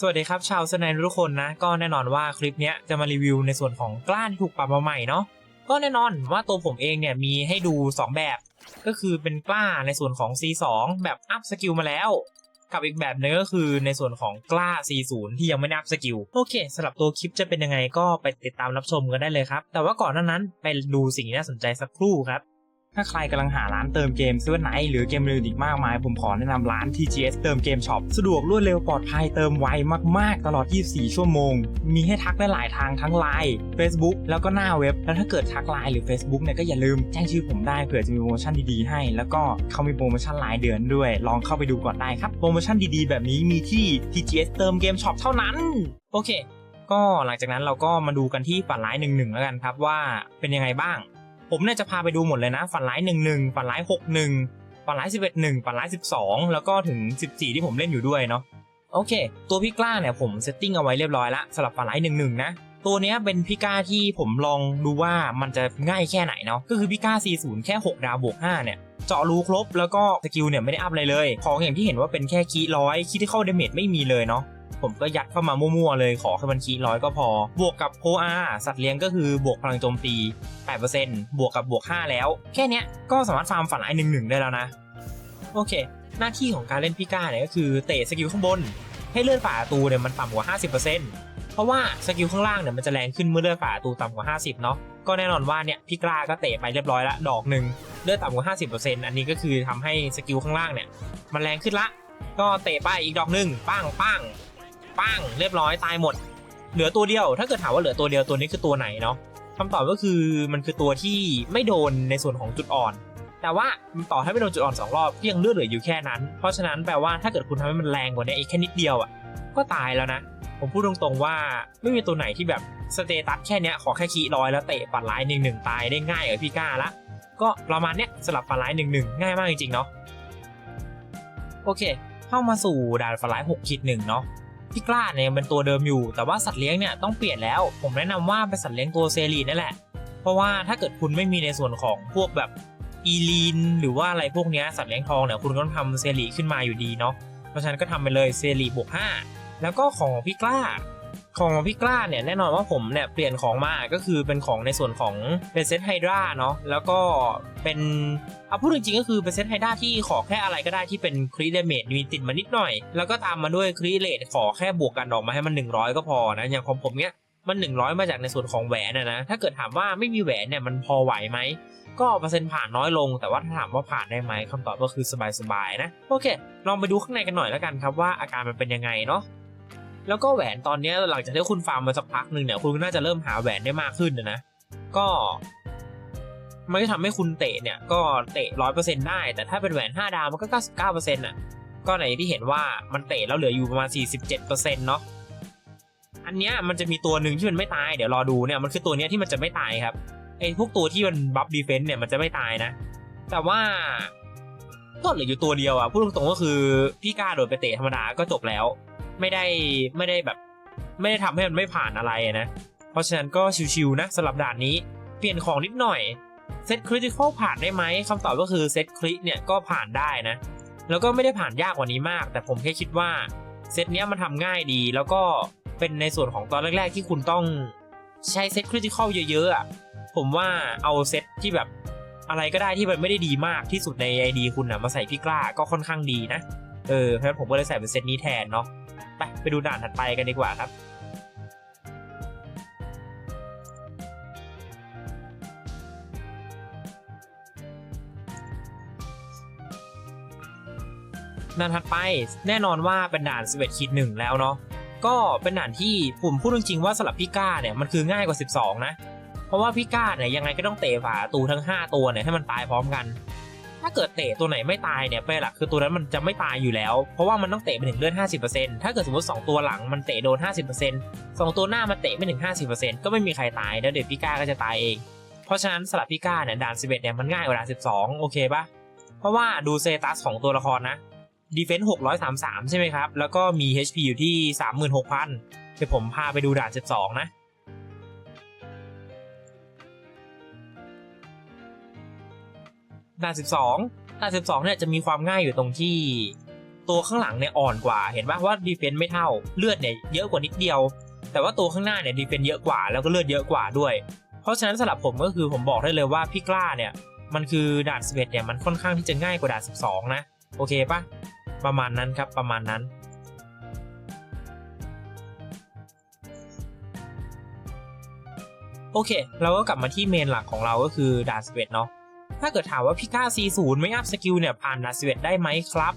สวัสดีครับชาวสนด์ทุกคนนะ ก็แน่นอนว่าคลิปนี้จะมารีวิวในส่วนของกล้าที่ถูกปรับมาใหม่เนาะก็แน่นอนว่าตัวผมเองเนี่ยมีให้ดู 2 แบบ ก็คือเป็นกล้าในส่วนของ C2 แบบอัพสกิลมาแล้ว กับอีกแบบหนึงก็คือในส่วนของกล้า C0 ที่ยังไม่ได้อัพสกิลโอเคสำหรับตัวคลิปจะเป็นยังไงก็ไปติดตามรับชมกันได้เลยครับ แต่ว่าก่อนหน้านั้นไปดูสิ่งที่น่าสนใจสักครู่ครับ ถ้าใครกำลังหาร้านเติมเกมซื้อไหนหรือเกมอื่นอีกมากมาย ผมขอแนะนำร้าน TGS เติมเกมช็อปสะดวกรวดเร็วปลอดภัยเติมไวมากๆ ตลอด 24 ชั่วโมง มีให้ทักได้หลายทางทั้ง Line Facebook แล้วก็หน้าเว็บ แล้วถ้าเกิดทัก Line หรือ Facebook เนี่ยก็อย่าลืมแจ้งชื่อผมได้เผื่อจะมีโปรโมชั่นดีๆให้ แล้วก็เขามีโปรโมชั่นรายเดือนด้วย ลองเข้าไปดูก่อนได้ครับโปรโมชั่นดีๆ แบบนี้มีที่ TGS เติมเกมช็อปเท่านั้น โอเค ก็หลังจากนั้นเราก็มาดูกันที่ฝันร้ายหนึ่งหนึ่งแล้วกันครับว่าเป็นยังไงบ้าง ผมเนี่ยจะพาไปดูหมดเลยนะ ฝันร้ายหนึ่งหนึ่งฝันร้ายหกหนึ่งฝันร้ายสิบเอ็ดหนึ่งฝันร้ายสิบสองแล้วก็ถึงสิบสี่ที่ผมเล่นอยู่ด้วยเนาะโอเค ตัวพี่กล้าเนี่ยผมเซตติ้งเอาไว้เรียบร้อยละสำหรับฝันร้ายหนึ่งหนึ่งนะตัวเนี้ยเป็นพี่กล้าที่ผมลองดูว่ามันจะง่ายแค่ไหนเนาะก็คือพี่กล้า 40 แค่ 6 ดาวบวก 5 เนี่ยเจาะรูครบแล้วก็สกิลเนี่ยไม่ได้อัพอะไรเลย ของอย่างที่เห็นว่าเป็นแค่คีร้อยคีที่เข้าเดเมจไม่มีเลยเนาะ ผมก็ยัดเข้ามามั่วๆเลยขอแค่มันคีร้อยก็พอ บวกกับโพอาสัตว์เลี้ยงก็คือบวกพลังโจมตี 8%บวกกับบวก 5 แล้ว แค่นี้ก็สามารถฟาร์มฝันไอหนึ่งหนึ่งได้แล้วนะ โอเค หน้าที่ของการเล่นพิก้าเนี่ยก็คือเตะสกิลข้างบน ให้เลื่อนฝ่าตูเนี่ยมันต่ำกว่า 50%เพราะว่าสกิลข้างล่างเนี่ยมันจะแรงขึ้นเมื่อเลื่อนฝ่าตูต่ำกว่า 50 เนาะก็แน่นอนว่าเนี่ยพี่กล้าก็เตะไปเรียบร้อยละดอกหนึ่งเลื่อนต่ำกว่า 50%อันนี้ก็คือทำให้สกิลข้างล่างเนี่ยมันแรงขึ้นละ ก็เตะไปอีกดอกหนึ่งปังปัง ปั้งเรียบร้อยตายหมด เหลือตัวเดียว ถ้าเกิดถามว่าเหลือตัวเดียวตัวนี้คือตัวไหนเนาะคำตอบก็คือมันคือตัวที่ไม่โดนในส่วนของจุดอ่อน แต่ว่าต่อให้ไม่โดนจุดอ่อนสองรอบก็ยังเลือดเหลืออยู่แค่นั้น เพราะฉะนั้นแปลว่าถ้าเกิดคุณทำให้มันแรงกว่านี้อีกแค่นิดเดียวอะก็ตายแล้วนะ ผมพูดตรงๆว่าไม่มีตัวไหนที่แบบสเตตัสแค่เนี้ยขอแค่คีร้อยแล้วเตะปัดร้ายหนึ่งหนึ่งตายได้ง่ายกับพี่ก้าละก็ประมาณเนี้ยสลับปัดร้ายหนึ่งหนึ่งง่ายมากจริงๆเนาะโอเค เข้ามาสู่ด่านฝันร้าย6ขีดหนึ่งเนาะ พี่กล้าเนี่ยยังเป็นตัวเดิมอยู่ แต่ว่าสัตว์เลี้ยงเนี่ยต้องเปลี่ยนแล้ว ผมแนะนำว่าเป็นสัตว์เลี้ยงตัวเซรีนั่นแหละ เพราะว่าถ้าเกิดคุณไม่มีในส่วนของพวกแบบอีลีนหรือว่าอะไรพวกนี้สัตว์เลี้ยงทองเนี่ยคุณก็ต้องทำเซรีขึ้นมาอยู่ดีเนาะ เพราะฉะนั้นก็ทำไปเลยเซรีบวก5แล้วก็ของพี่กล้า ของพี่กล้าเนี่ยแน่นอนว่าผมเนี่ยเปลี่ยนของมาก็คือเป็นของในส่วนของเป็นเซตไฮดราเนาะแล้วก็เป็นเอาพูดจริงๆก็คือเป็นเซตไฮดราที่ขอแค่อะไรก็ได้ที่เป็นครีเดเมจมีติดมานิดหน่อย แล้วก็ตามมาด้วยครีเลตขอแค่บวกกันออกมาให้มัน 100 ก็พอนะอย่างของผมเนี้ยมัน 100 มาจากในส่วนของแหวนนะนะถ้าเกิดถามว่าไม่มีแหวนเนี่ยมันพอไหวไหมก็เปอร์เซ็นต์ผ่านน้อยลง แต่ว่าถ้าถามว่าผ่านได้ไหมคำตอบก็คือสบายๆนะ โอเค ลองไปดูข้างในกันหน่อยแล้วกันครับว่าอาการมันเป็นยังไงเนาะ แล้วก็แหวนตอนนี้หลังจากที่คุณฟาร์มมาสักพักหนึ่งเนี่ยคุณก็น่าจะเริ่มหาแหวนได้มากขึ้นนะนะก็มันก็ทำให้คุณเตะเนี่ยก็เตะร้อยเปอร์เซ็นต์ได้ แต่ถ้าเป็นแหวนห้าดาวมันก็เก้าสิบเก้าเปอร์เซ็นต์อะก็ไหนที่เห็นว่ามันเตะแล้วเหลืออยู่ประมาณสี่สิบเจ็ดเปอร์เซ็นต์เนาะอันเนี้ยมันจะมีตัวหนึ่งที่มันไม่ตายเดี๋ยวรอดูเนี่ยมันคือตัวเนี้ยที่มันจะไม่ตายครับไอ้พวกตัวที่มันบัฟดีเฟนต์เนี่ยมันจะไม่ตายนะ แต่ว่าก็เหลืออยู่ตัวเดียวอะพูดตรงๆก็คือพี่กล้าโดดไปเตะธรรมดาก็จบแล้ว ไม่ได้ไม่ได้แบบ ไม่ได้ทำให้มันไม่ผ่านอะไรนะ เพราะฉะนั้นก็ชิวๆนะสำหรับด่านนี้เปลี่ยนของนิดหน่อยเซตคริติคอลผ่านได้ไหมคำตอบก็คือเซตคริเนี่ยก็ผ่านได้นะ แล้วก็ไม่ได้ผ่านยากกว่านี้มาก แต่ผมแค่คิดว่าเซตเนี้ยมันทำง่ายดี แล้วก็เป็นในส่วนของตอนแรก ๆ ที่คุณต้องใช้เซตคริติคอลเยอะๆอะผมว่าเอาเซตที่แบบอะไรก็ได้ที่มันไม่ได้ดีมากที่สุดในไอดีคุณนะมาใส่พี่กล้าก็ค่อนข้างดีนะ เออเพราะฉะนั้นผมก็เลยใส่เป็นเซตนี้แทนเนาะ ไปไปดูด่านถัดไปกันดีกว่าครับด่านถัดไปแน่นอนว่าเป็นด่าน 11ขีดหนึ่งแล้วเนาะก็เป็นด่านที่ผมพูดจริงๆว่าสำหรับพี่ก้าเนี่ยมันคือง่ายกว่า 12 นะ เพราะว่าพี่ก้าเนี่ยยังไงก็ต้องเตะฝาตูทั้ง 5 ตัวเนี่ยให้มันตายพร้อมกัน ถ้าเกิดเตะตัวไหนไม่ตายเนี่ยไปหลักคือตัวนั้นมันจะไม่ตายอยู่แล้ว เพราะว่ามันต้องเตะไปถึงเลือด50%ถ้าเกิดสมมติ 2 ตัวหลังมันเตะโดน 50% 2ตัวหน้ามันเตะไม่ถึง 50%ก็ไม่มีใครตายแล้วเดี๋ยวพี่ก้าก็จะตายเอง เพราะฉะนั้นสำหรับพี่ก้าเนี่ยด่าน 11เนี่ยมันง่ายกว่าด่าน 12 โอเคปะเพราะว่าดูเซตัสของตัวละครนะดีเฟนส์633 ใช่ไหมครับ แล้วก็มี HP อยู่ที่ 36,000เดี๋ยวผมพาไปดูด่าน 12 นะ ด่าน12ด่าน12เนี่ยจะมีความง่ายอยู่ตรงที่ ตัวข้างหลังเนี่ยอ่อนกว่า เห็นปะว่าดีเฟนส์ไม่เท่าเลือดเนี่ยเยอะกว่านิดเดียว แต่ว่าตัวข้างหน้าเนี่ยดีเฟนส์เยอะกว่าแล้วก็เลือดเยอะกว่าด้วย เพราะฉะนั้นสำหรับผมก็คือผมบอกได้เลยว่าพี่กล้าเนี่ยมันคือด่าน 11เนี่ยมันค่อนข้างที่จะง่ายกว่าด่าน 12 นะ โอเคปะประมาณนั้นครับประมาณนั้นโอเค เราก็กลับมาที่เมนหลักของเราก็คือด่าน11เนาะ ถ้าเกิดถามว่าพี่ก้า C0 ไม่อัพสกิลเนี่ยผ่านด่าน11ได้ไหมครับ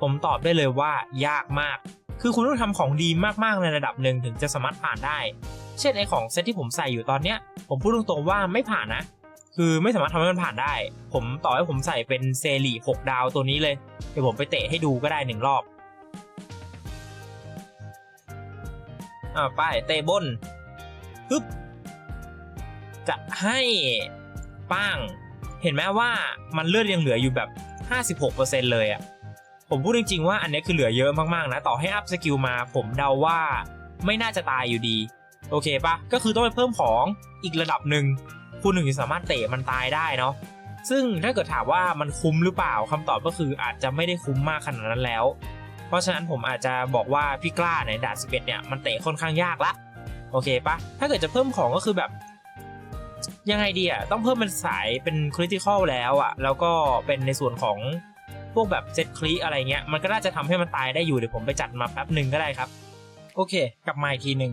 ผมตอบได้เลยว่ายากมาก คือคุณต้องทำของดีมากๆในระดับหนึ่งถึงจะสามารถผ่านได้ เช่นไอของเซตที่ผมใส่อยู่ตอนเนี้ย ผมพูดตรงๆว่าไม่ผ่านนะ คือไม่สามารถทำให้มันผ่านได้ ผมต่อให้ผมใส่เป็นเซรี6ดาวตัวนี้เลย เดี๋ยวผมไปเตะให้ดูก็ได้หนึ่งรอบอ่าไปเตะบนปึ๊บจะให้ป้าง เห็นไหมว่ามันเลือดยังเหลืออยู่แบบ 56%เลยอะ่ะผมพูดจริงๆว่าอันนี้คือเหลือเยอะมากๆนะ ต่อให้อัพสกิลมา ผมเดาว่าไม่น่าจะตายอยู่ดี โอเคปะก็คือต้องไปเพิ่มของอีกระดับหนึ่งคุณถึงจะสามารถเตะมันตายได้เนาะซึ่งถ้าเกิดถามว่ามันคุ้มหรือเปล่าคำตอบก็คืออาจจะไม่ได้คุ้มมากขนาดนั้นแล้ว เพราะฉะนั้นผมอาจจะบอกว่าพี่กล้าในด่าน11เนี่ยมันเตะค่อนข้างยากละโอเคปะถ้าเกิดจะเพิ่มของก็คือแบบ ยังไงดีอะต้องเพิ่มเป็นสายเป็นคริติคอลแล้วอะแล้วก็เป็นในส่วนของพวกแบบเซตคลีอะไรเงี้ยมันก็น่าจะทำให้มันตายได้อยู่เดี๋ยวผมไปจัดมาแป๊บหนึ่งก็ได้ครับ โอเค กลับมาอีกทีหนึ่ง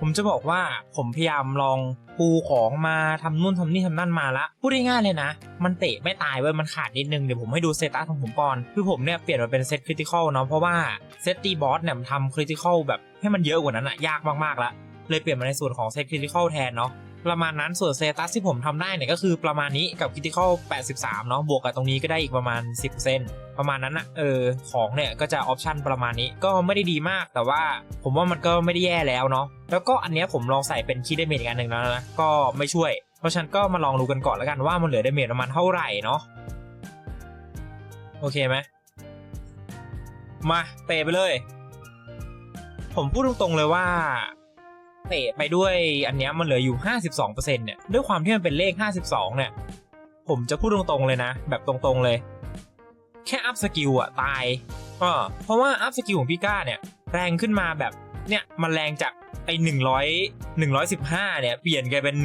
ผมจะบอกว่าผมพยายามลองปูของมาทำนู่นทำนี่ทำนั่นมาละพูดง่ายๆเลยนะ มันเตะไม่ตายเว้ยมันขาดนิดนึงเดี๋ยวผมให้ดูเซตัสของผมก่อนคือผมเนี่ยเปลี่ยนมาเป็นเซตคริติคอลเนาะเพราะว่าเซตตีบอสเนี่ยมันทำคริติคอลแบบให้มันเยอะกว่านั้นอะยากมากๆละเลยเปลี่ยนมาในส่วนของเซตคริติคอลแทนเนาะ ประมาณนั้นส่วนเซตัสที่ผมทำได้เนี่ยก็คือประมาณนี้กับ Critical 83 เนาะบวกกับตรงนี้ก็ได้อีกประมาณ 10%ประมาณนั้นนะเออของเนี่ยก็จะออปชันประมาณนี้ก็ไม่ได้ดีมาก แต่ว่าผมว่ามันก็ไม่ได้แย่แล้วเนาะแล้วก็อันเนี้ยผมลองใส่เป็นคีย์เดเมจอีกอันหนึ่งแล้วนะก็ไม่ช่วย เพราะฉะนันก็มาลองดูกันก่อนแล้วกันว่ามันเหลือเดเมจประมาณเท่าไหร่เนาะโอเคไหมมาเตะไปเลย ผมพูดตรงๆเลยว่า เตะไปด้วยอันเนี้ยมันเหลืออยู่ 52%เนี่ย ด้วยความที่มันเป็นเลข 52 เนี่ย ผมจะพูดตรงๆเลยนะ แบบตรงๆเลย แค่อัพสกิลอะตายเพราะว่าอัพสกิลของพี่ก้าเนี่ย แรงขึ้นมาแบบเนี่ยมันแรงจากไอ้100 115เนี่ย เปลี่ยนกลายเป็น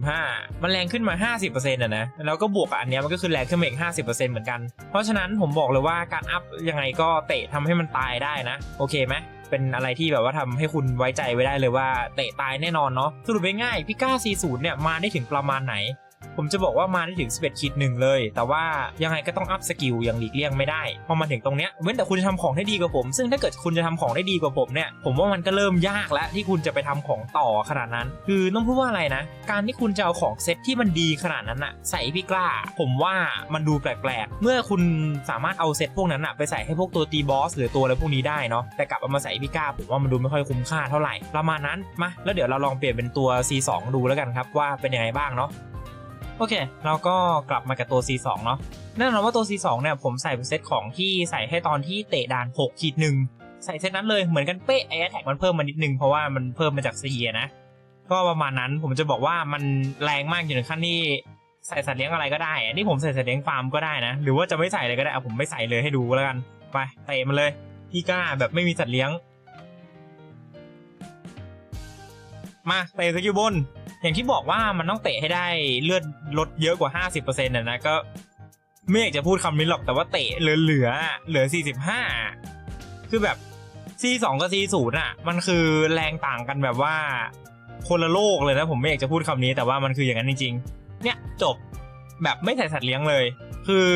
165มันแรงขึ้นมา50%อะนะ แล้วก็บวกกับอันเนี้ยมันก็คือแรงขึ้นมาอีก50%เหมือนกัน เพราะฉะนั้นผมบอกเลยว่าการอัพยังไงก็เตะทำให้มันตายได้นะ โอเคไหม เป็นอะไรที่แบบว่าทำให้คุณไว้ใจไว้ได้เลยว่าเตะตายแน่นอนเนาะสรุปง่ายๆพี่ก้า40เนี่ยมาได้ถึงประมาณไหน ผมจะบอกว่ามาได้ถึง 11คิดหนึ่งเลย แต่ว่ายังไงก็ต้องอัพสกิลอย่างหลีกเลี่ยงไม่ได้ พอมาถึงตรงเนี้ยเว้นแต่คุณจะทำของได้ดีกว่าผม ซึ่งถ้าเกิดคุณจะทำของได้ดีกว่าผมเนี่ย ผมว่ามันก็เริ่มยากแล้วที่คุณจะไปทำของต่อขนาดนั้น คือต้องพูดว่าอะไรนะ การที่คุณจะเอาของเซตที่มันดีขนาดนั้นอะใส่พี่กล้า ผมว่ามันดูแปลกๆ เมื่อคุณสามารถเอาเซตพวกนั้นอะไปใส่ให้พวกตัวตีบอสหรือตัวอะไรพวกนี้ได้เนาะ แต่กลับเอามาใส่พี่กล้าผมว่ามันดูไม่ค่อยคุ้มค่าเท่าไหร่ ประมาณนั้น มา แล้วเดี๋ยวเราลองเปลี่ยนเป็นตัว C2 ดูแล้วกันครับว่าเป็นยังไงบ้างเนาะ โอเค เราก็กลับมากับตัว C2 เนาะแน่นอนว่าตัว C2 เนี่ยผมใส่เป็นเซตของที่ใส่ให้ตอนที่เตะด่าน6ขีดหนึ่งใส่เซตนั้นเลยเหมือนกันเป๊ะไอ้แท็กมันเพิ่มมานิดนึง เพราะว่ามันเพิ่มมาจากเซียนะ ก็ประมาณนั้นผมจะบอกว่ามันแรงมากอยู่ในขั้นที่ใส่สัตว์เลี้ยงอะไรก็ได้อันนี้ผมใส่สัตว์เลี้ยงฟาร์มก็ได้นะ หรือว่าจะไม่ใส่เลยก็ได้เอาผมไม่ใส่เลยให้ดูแล้วกัน ไปเตะมันเลยพี่กล้าแบบไม่มีสัตว์เลี้ยง มาเตะสกิลบน อย่างที่บอกว่ามันต้องเตะให้ได้เลือดลดเยอะกว่า 50%นะนะก็ไม่อยากจะพูดคำนี้หรอกแต่ว่าเตะเหลือเหลือเหลือ 45 คือแบบ C2 กับ C0 อะ มันคือแรงต่างกันแบบว่าคนละโลกเลยนะผมไม่อยากจะพูดคำนี้แต่ว่ามันคืออย่างนั้นจริงๆ เนี่ยจบแบบไม่ใส่สัตว์เลี้ยงเลย คือ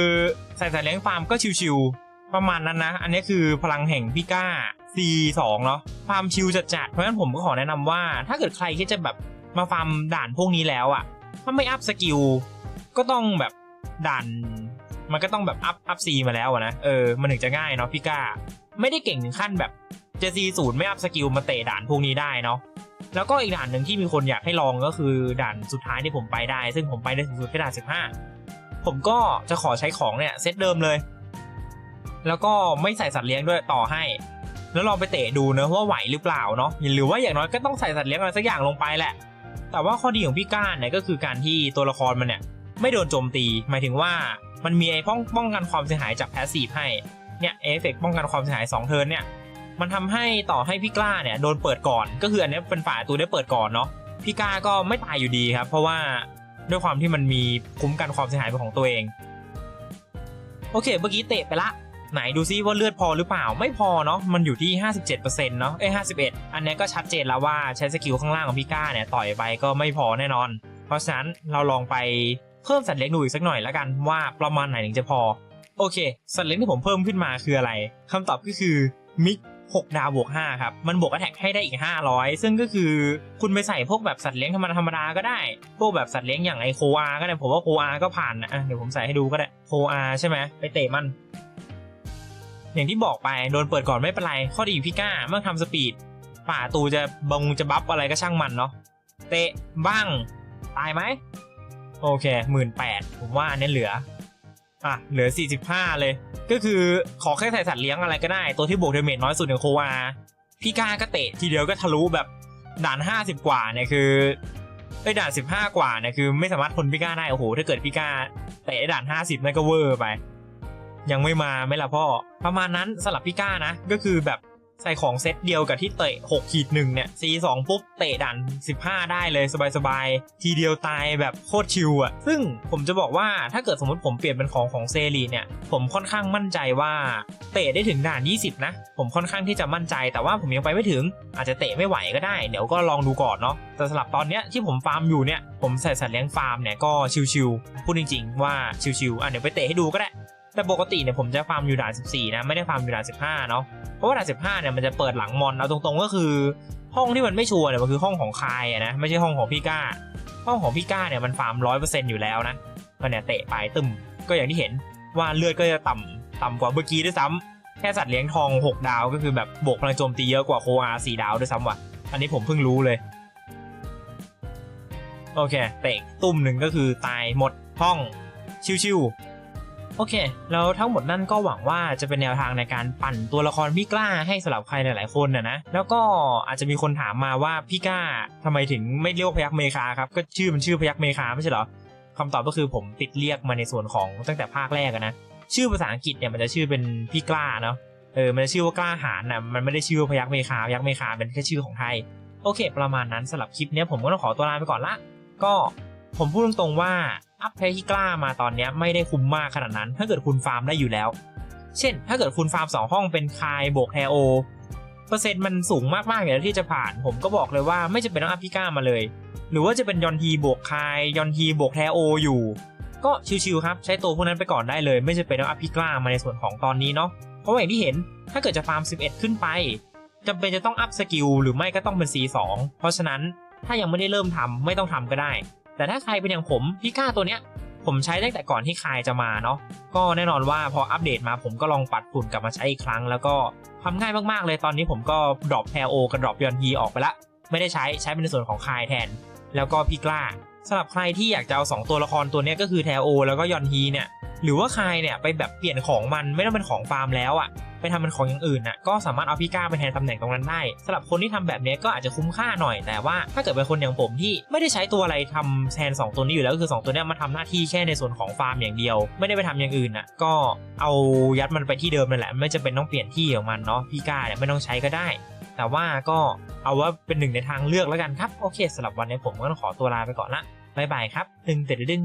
ใส่สัตว์เลี้ยงฟาร์มก็ชิวๆประมาณนั้นนะ อันนี้คือพลังแห่งพี่ก้า C2 เนาะฟาร์มชิวจัดๆเพราะฉะนั้นผมก็ขอแนะนำว่า ถ้าเกิดใครที่จะแบบ มาฟาร์มด่านพวกนี้แล้วอะ ถ้าไม่อัพสกิลก็ต้องแบบด่านมันก็ต้องแบบอัพอัพซีมาแล้วนะเออมันถึงจะง่ายเนาะพี่ก้า ไม่ได้เก่งถึงขั้นแบบจะซีศูนย์ไม่อัพสกิลมาเตะด่านพวกนี้ได้เนาะแล้วก็อีกด่านหนึ่งที่มีคนอยากให้ลองก็คือด่านสุดท้ายที่ผมไปได้ ซึ่งผมไปได้ถึงสุดแค่ด่านสิบห้าผมก็จะขอใช้ของเนี่ยเซตเดิมเลย แล้วก็ไม่ใส่สัตว์เลี้ยงด้วยต่อให้ แล้วลองไปเตะดูเนะว่าไหวหรือเปล่าเนาะหรือว่าอย่างน้อยก็ต้องใส่สัตว์เลี้ยงอะไรสักอย่างลงไปแหละ แต่ว่าข้อดีของพี่ก้านเนี่ยก็คือการที่ตัวละครมันเนี่ยไม่โดนโจมตี หมายถึงว่ามันมีไอ้ป้องป้องกันความเสียหายจากแพสซีฟให้ เนี่ยเอฟเฟกป้องกันความเสียหาย2เทิร์นเนี่ย มันทำให้ต่อให้พี่กล้าเนี่ยโดนเปิดก่อน ก็คืออันนี้เป็นฝ่ายตัวได้เปิดก่อนเนาะ พี่กล้าก็ไม่ตายอยู่ดีครับ เพราะว่าด้วยความที่มันมีคุ้มกันความเสียหายเป็นของตัวเอง โอเค เมื่อกี้เตะไปละ ไหนดูซิว่าเลือดพอหรือเปล่าไม่พอเนาะมันอยู่ที่ 57%เนาะเอ้ย51 อันนี้ก็ชัดเจนแล้วว่าใช้สกิลข้างล่างของพี่ก้าเนี่ยต่อยไปก็ไม่พอแน่นอน เพราะฉะนั้นเราลองไปเพิ่มสัตว์เลี้ยงดูอีกสักหน่อยแล้วกันว่าประมาณไหนถึงจะพอ โอเค สัตว์เลี้ยงที่ผมเพิ่มขึ้นมาคืออะไรคำตอบก็คือมิก6 ดาวบวก 5 ครับ มันบวกแท็กให้ได้อีก 500 ซึ่งก็คือคุณไปใส่พวกแบบสัตว์เลี้ยงธรรมดาธรรมดาก็ได้ พวกแบบสัตว์เลี้ยงอย่างไอโคอาก็ได้ ผมว่าโคอาก็ผ่านนะะเดี๋ยวผมใส่ให้ดูก็ได้ โคอาใช่ไหม ไปเตะมัน อย่างที่บอกไปโดนเปิดก่อนไม่เป็นไร ข้อดีพี่ก้าเมื่อทำสปีดป่าตูจะบงจะบัฟอะไรก็ช่างมันเนาะเตะบ้างตายไหมโอเคหมื่นแปดผมว่าอันนี้เหลืออะเหลือ 45 เลย ก็คือขอแค่ใส่สัตว์เลี้ยงอะไรก็ได้ ตัวที่บวกเดเมจน้อยสุดในโควา พี่ก้าก็เตะทีเดียวก็ทะลุแบบด่าน 50 กว่าเนี่ยคือไอ้ด่าน 15 กว่าเนี่ยคือไม่สามารถทนพี่ก้าได้ โอ้โห ถ้าเกิดพี่ก้าเตะด่าน 50 นั่นก็เวอร์ไป ยังไม่มาไม่ละพ่อ ประมาณนั้นสลับพี่ก้านะ ก็คือแบบใส่ของเซตเดียวกับที่เตะ6ขีดหนึ่งเนี่ย C2 ปุ๊บเตะด่าน15 ได้เลยสบายๆ ทีเดียวตายแบบโคตรชิลอะซึ่งผมจะบอกว่าถ้าเกิดสมมติผมเปลี่ยนเป็นของของเซรีเนี่ย ผมค่อนข้างมั่นใจว่าเตะได้ถึงด่าน 20 นะ ผมค่อนข้างที่จะมั่นใจ แต่ว่าผมยังไปไม่ถึง อาจจะเตะไม่ไหวก็ได้ เดี๋ยวก็ลองดูก่อนเนาะ แต่สำหรับตอนเนี้ยที่ผมฟาร์มอยู่เนี่ย ผมใส่สัตว์เลี้ยงฟาร์มเนี่ยก็ชิลๆพูดจริง ๆ ว่าชิลๆอะเดี๋ยวไปเตะให้ดูก็ได้ แต่ปกติเนี่ยผมจะฟาร์มอยู่ด่าน14 นะไม่ได้ฟาร์มอยู่ด่าน15 เนาะเพราะว่าด่าน15 เนี่ยมันจะเปิดหลังมอนเอาตรงๆก็คือห้องที่มันไม่ชัวร์เนี่ยมันคือห้องของคายอะนะไม่ใช่ห้องของพี่ก้า ห้องของพี่ก้าเนี่ยมันฟาร์ม100%อร์เซ็นต์อยู่แล้วนะก็เนี่ยเตะไปตึมก็อย่างที่เห็นว่าเลือดก็จะต่ำต่ำกว่าเมื่อกี้ด้วยซ้ำแค่สัตว์เลี้ยงทอง 6 ดาวก็คือแบบบวกพลังโจมตีเยอะกว่าโคอา4ดาวด้วยซ้ำว่ะอันนี้ผมเพิ่งรู้เลยโอเคเตะตุ่มหนึ่งก็คือตายหมดห้องชิวๆ โอเค แล้วทั้งหมดนั่นก็หวังว่าจะเป็นแนวทางในการปั่นตัวละครพี่กล้าให้สำหรับใครหลาย ๆ คนนะนะ แล้วก็อาจจะมีคนถามมาว่าพี่กล้าทำไมถึงไม่เรียกพยักเมคาครับ ก็ชื่อมันชื่อพยักเมคาไม่ใช่เหรอคำตอบก็คือผมติดเรียกมาในส่วนของตั้งแต่ภาคแรกนะ ชื่อภาษาอังกฤษเนี่ยมันจะชื่อเป็นพี่กล้าเนาะ เออ มันจะชื่อว่ากล้าหาญนะมันไม่ได้ชื่อว่าพยักเมคาพยักเมคาเป็นแค่ชื่อของไทย โอเค ประมาณนั้นสำหรับคลิปเนี้ยผมก็ต้องขอตัวลาไปก่อนละ ก็ผมพูดตรงๆว่า อัพเพที่กล้ามาตอนนี้ไม่ได้คุ้มมากขนาดนั้น ถ้าเกิดคุณฟาร์มได้อยู่แล้ว เช่น ถ้าเกิดคุณฟาร์มสองห้องเป็นคายบวกแทโอเปอร์เซ็นต์มันสูงมากๆอยู่แล้วที่จะผ่าน ผมก็บอกเลยว่าไม่จำเป็นต้องอัพพี่ก้ามาเลย หรือว่าจะเป็นยอนทีบวกคายยอนทีบวกแทโออยู่ ก็ชิวๆครับใช้ตัวพวกนั้นไปก่อนได้เลย ไม่จำเป็นต้องอัพพี่กล้ามาในส่วนของตอนนี้เนาะเพราะอย่างที่เห็นถ้าเกิดจะฟาร์ม 11 ขึ้นไปจำเป็นจะต้องอัพสกิลหรือไม่ก็ต้องเป็น C2 เพราะฉะนั้นถ้ายังไม่ได้เริ่มทำไม่ต้องทำก็ได้ แต่ถ้าใครเป็นอย่างผมพี่ก้าตัวเนี้ย ผมใช้ตั้งแต่ก่อนที่คายจะมาเนาะก็แน่นอนว่าพออัปเดตมาผมก็ลองปัดฝุ่นกลับมาใช้อีกครั้ง แล้วก็ทำง่ายมากๆเลยตอนนี้ผมก็ดรอปแพโอกับดรอปยอนฮีออกไปละ ไม่ได้ใช้ใช้เป็นในส่วนของคายแทน แล้วก็พี่กล้า สำหรับใครที่อยากจะเอาสองตัวละครตัวนี้ก็คือแทโอ แล้วก็ยอนทีเนี่ยหรือว่าใครเนี่ยไปแบบเปลี่ยนของมันไม่ต้องเป็นของฟาร์มแล้วอะ่ะไปทำเป็นของอย่างอื่นน่ะก็สามารถเอาพี่ก้าไปแทนตำแหน่งตรงนั้นได้สำหรับคนที่ทำแบบนี้ก็อาจจะคุ้มค่าหน่อยแต่ว่าถ้าเกิดเป็นคนอย่างผมที่ไม่ได้ใช้ตัวอะไรทำแทน 2 ตัวนี้อยู่แล้วก็คือ 2 ตัวนี้มาทำหน้าที่แค่ในส่วนของฟาร์มอย่างเดียว ไม่ได้ไปทำอย่างอื่นน่ะก็เอายัดมันไปที่เดิมนั่นแหละไม่จำเป็นต้องเปลี่ยนที่ของมันเนาะพี่ก้าเนี่ยไม่ต้องใช้ก็ได้ แต่ว่าก็เอาว่าเป็นหนึ่งในทางเลือกแล้วกันครับ โอเคสำหรับวันนี้ผมก็ต้องขอตัวลาไปก่อนละบายบายครับดึงเด็ดดึง